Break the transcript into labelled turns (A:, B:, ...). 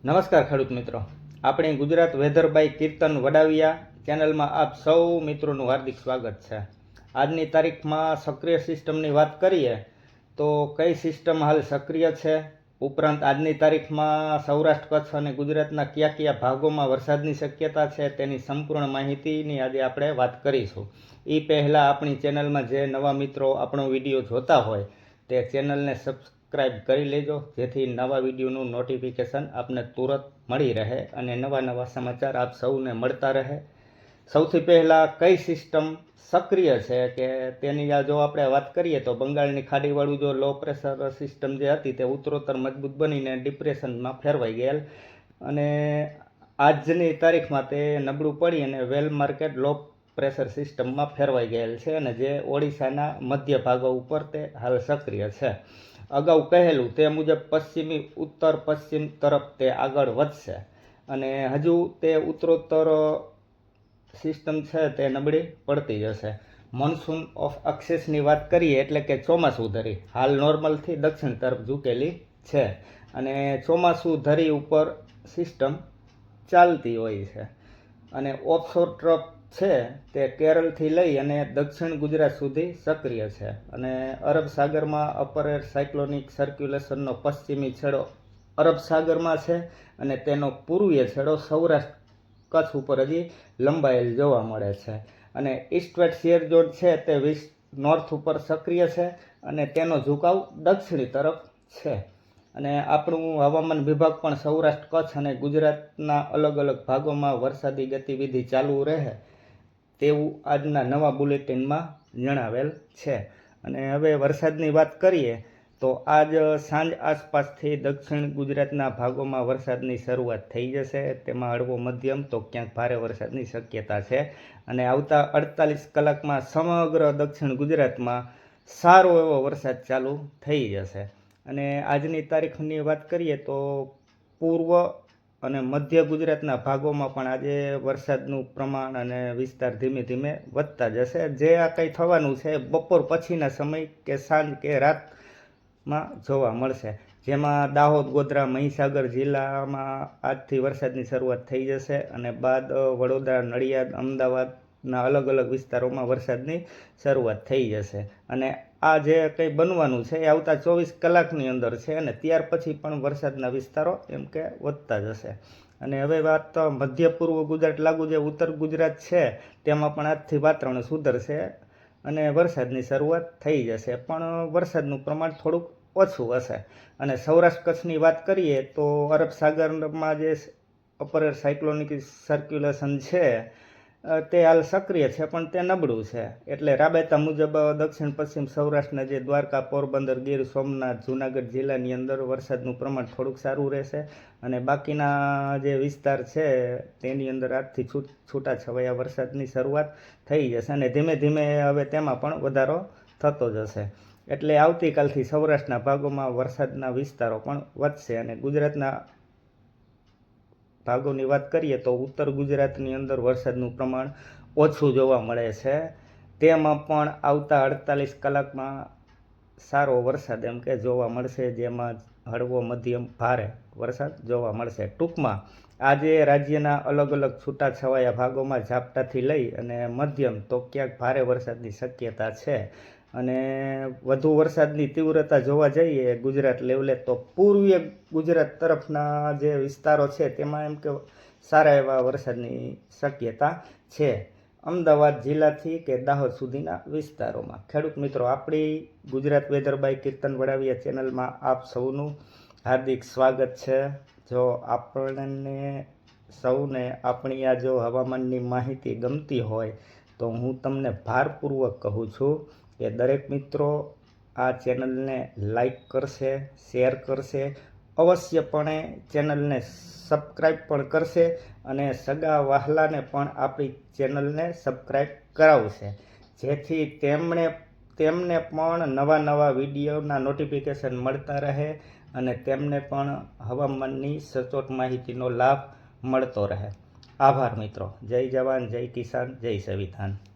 A: નમસ્કાર ખેડૂત મિત્રો. આપણી ગુજરાત વેધરભાઈ કીર્તન વડાવિયા ચેનલમાં આપ સૌ મિત્રોનું હાર્દિક સ્વાગત છે. આજની તારીખમાં સક્રિય સિસ્ટમની વાત કરીએ તો કઈ સિસ્ટમ હાલ સક્રિય છે? ઉપરાંત આજની તારીખમાં સૌરાષ્ટ્ર, કચ્છ અને ગુજરાતના કયા કયા ભાગોમાં વરસાદની શક્યતા છે તેની સંપૂર્ણ માહિતીની આજે આપણે વાત કરીશું. એ પહેલાં આપણી ચેનલમાં જે નવા મિત્રો આપણો વીડિયો જોતા હોય તે ચેનલને સબસ્ક્રાઈબ કરી લેજો, જેથી નવા વિડીયોનું નોટિફિકેશન આપને તુરંત મળી રહે અને નવા નવા સમાચાર આપ સૌને મળતા રહે. સૌથી પહેલાં કઈ સિસ્ટમ સક્રિય છે કે તેની આ જો આપણે વાત કરીએ તો બંગાળની ખાડીવાળું જો લો પ્રેશર સિસ્ટમ જે હતી તે ઉત્તરોત્તર મજબૂત બનીને ડિપ્રેશનમાં ફેરવાઈ ગયેલ. અને આજની તારીખમાં તે નબળું પડી અને વેલ માર્કેટ લો પ્રેશર સિસ્ટમમાં ફેરવાઈ ગયેલ છે અને જે ઓડિશાના મધ્ય ભાગો ઉપર તે હાલ સક્રિય છે. અગાઉ કહેલું તે મુજબ પશ્ચિમી ઉત્તર પશ્ચિમ તરફ તે આગળ વધશે. અને હજુ તે ઉત્તરોત્તર સિસ્ટમ છે તે નબળી પડતી જશે. મોન્સૂન ઓફ અક્સેસની વાત કરીએ એટલે કે ચોમાસું ધરી. હાલ નોર્મલથી દક્ષિણ તરફ ઝૂકેલી છે. અને ચોમાસું ધરી ઉપર સિસ્ટમ ચાલતી હોય છે. અને ઓફશોર ટ્રફ છે, તે કેરળથી લઈ અને દક્ષિણ ગુજરાત સુધી સક્રિય છે. અને અરબ સાગરમાં અપર એર સાયક્લોનિક સર્ક્યુલેશનનો પશ્ચિમી છેડો અરબ સાગરમાં છે અને તેનો પૂર્વીય છેડો સૌરાષ્ટ્ર કચ્છ ઉપર હજી લંબાયેલ જોવા મળે છે. અને ઈસ્ટ વેસ્ટ શિયર છે, તે વિસ નોર્થ ઉપર સક્રિય છે અને તેનો ઝુકાવ દક્ષિણી તરફ છે. અને આપણું હવામાન વિભાગ પણ સૌરાષ્ટ્ર, કચ્છ અને ગુજરાતના અલગ અલગ ભાગોમાં વરસાદી ગતિવિધિ ચાલુ રહે. તેવું આજના નવા બુલેટિનમાં જણાવેલ છે. અને હવે વરસાદની વાત કરીએ, તો આજ સાંજ આસપાસથી દક્ષિણ ગુજરાતના ભાગોમાં વરસાદની શરૂઆત થઈ જશે. તેમાં હળવો મધ્યમ તો ક્યાંક ભારે વરસાદની શક્યતા છે. અને આવતા અડતાલીસ કલાકમાં સમગ્ર દક્ષિણ ગુજરાતમાં સારો એવો વરસાદ ચાલુ થઈ જશે. અને આજની તારીખની વાત કરીએ તો પૂર્વ અને મધ્ય ગુજરાતના ભાગોમાં પણ આજે વરસાદનું પ્રમાણ અને વિસ્તાર ધીમે ધીમે વધતા જશે. જે આ કંઈ થવાનું છે બપોર પછીના સમય કે સાંજ કે રાતમાં જોવા મળશે. જેમાં દાહોદ, ગોધરા, મહીસાગર જિલ્લામાં આજથી વરસાદની શરૂઆત થઈ જશે અને બાદ વડોદરા, નડિયાદ અમદાવાદના અલગ અલગ વિસ્તારોમાં વરસાદની શરૂઆત થઈ જશે. અને આ જે કંઈ બનવાનું છે એ આવતા ચોવીસ કલાકની અંદર છે અને ત્યાર પછી પણ વરસાદના વિસ્તારો એમ કે વધતા જશે. અને હવે વાત મધ્ય પૂર્વ ગુજરાત, લાગુ જે ઉત્તર ગુજરાત છે, તેમાં પણ આજથી વાતાવરણ સુધરશે અને વરસાદની શરૂઆત થઈ જશે. પણ વરસાદનું પ્રમાણ થોડુંક ઓછું હશે. અને સૌરાષ્ટ્ર કચ્છની વાત કરીએ તો અરબ સાગરમાં જે અપર સાયક્લોનિક સર્ક્યુલેશન છે તે હાલ સક્રિય છે, પણ તે નબળું છે. એટલે રાબેતા મુજબ દક્ષિણ પશ્ચિમ સૌરાષ્ટ્રના જે દ્વારકા, પોરબંદર, ગીર, સોમનાથ, જૂનાગઢ જિલ્લાની અંદર વરસાદનું પ્રમાણ થોડુંક સારું રહેશે અને બાકીના જે વિસ્તાર છે, તેની અંદર આજથી છૂટ છૂટા છવાયા વરસાદની શરૂઆત થઈ જશે અને ધીમે ધીમે હવે તેમાં પણ વધારો થતો જશે. એટલે આવતીકાલથી સૌરાષ્ટ્રના ભાગોમાં વરસાદના વિસ્તારો પણ વધશે અને ગુજરાતના ભાગોની વાત કરીએ તો ઉત્તર ગુજરાતની અંદર વરસાદનું પ્રમાણ ઓછું જોવા મળે છે. તેમાં પણ આવતા અડતાલીસ કલાકમાં સારો વરસાદ એમ કે જોવા મળશે, જેમાં હળવો મધ્યમ ભારે વરસાદ જોવા મળશે. ટૂંકમાં આજે રાજ્યના અલગ અલગ છૂટાછવાયા ભાગોમાં ઝાપટાથી લઈ અને મધ્યમ તો ક્યાંક ભારે વરસાદની શક્યતા છે. અને વધુ વરસાદની તીવ્રતા જોવા જઈએ ગુજરાત લેવલે તો પૂર્વીય ગુજરાત તરફના જે વિસ્તારો છે તેમાં એમ કે સારા એવા વરસાદની શક્યતા છે. અમદાવાદ જિલ્લાથી કે દાહોદ સુધીના વિસ્તારોમાં. ખેડૂત મિત્રો, આપણી ગુજરાત વેધર બાય કીર્તન વડાવિયા ચેનલમાં આપ સૌનું હાર્દિક સ્વાગત છે. જો આપણને સૌને આપણી આ જો હવામાનની માહિતી ગમતી હોય, તો હું તમને ભારપૂર્વક કહું છું કે દરેક મિત્રો આ ચેનલને લાઈક કરશે, શેર કરશે, અવશ્યપણે ચેનલને સબસ્ક્રાઈબ પણ કરશે અને સગા વહાલાને પણ આપણી ચેનલને સબસ્ક્રાઈબ કરાવશે. જેથી તેમણે, તેમને પણ નવા નવા વિડીયોના નોટિફિકેશન મળતા રહે અને તેમને પણ હવામાનની સચોટ માહિતીનો લાભ મળતો રહે. આભાર મિત્રો. જય જવાન, જય કિસાન, જય સંવિધાન.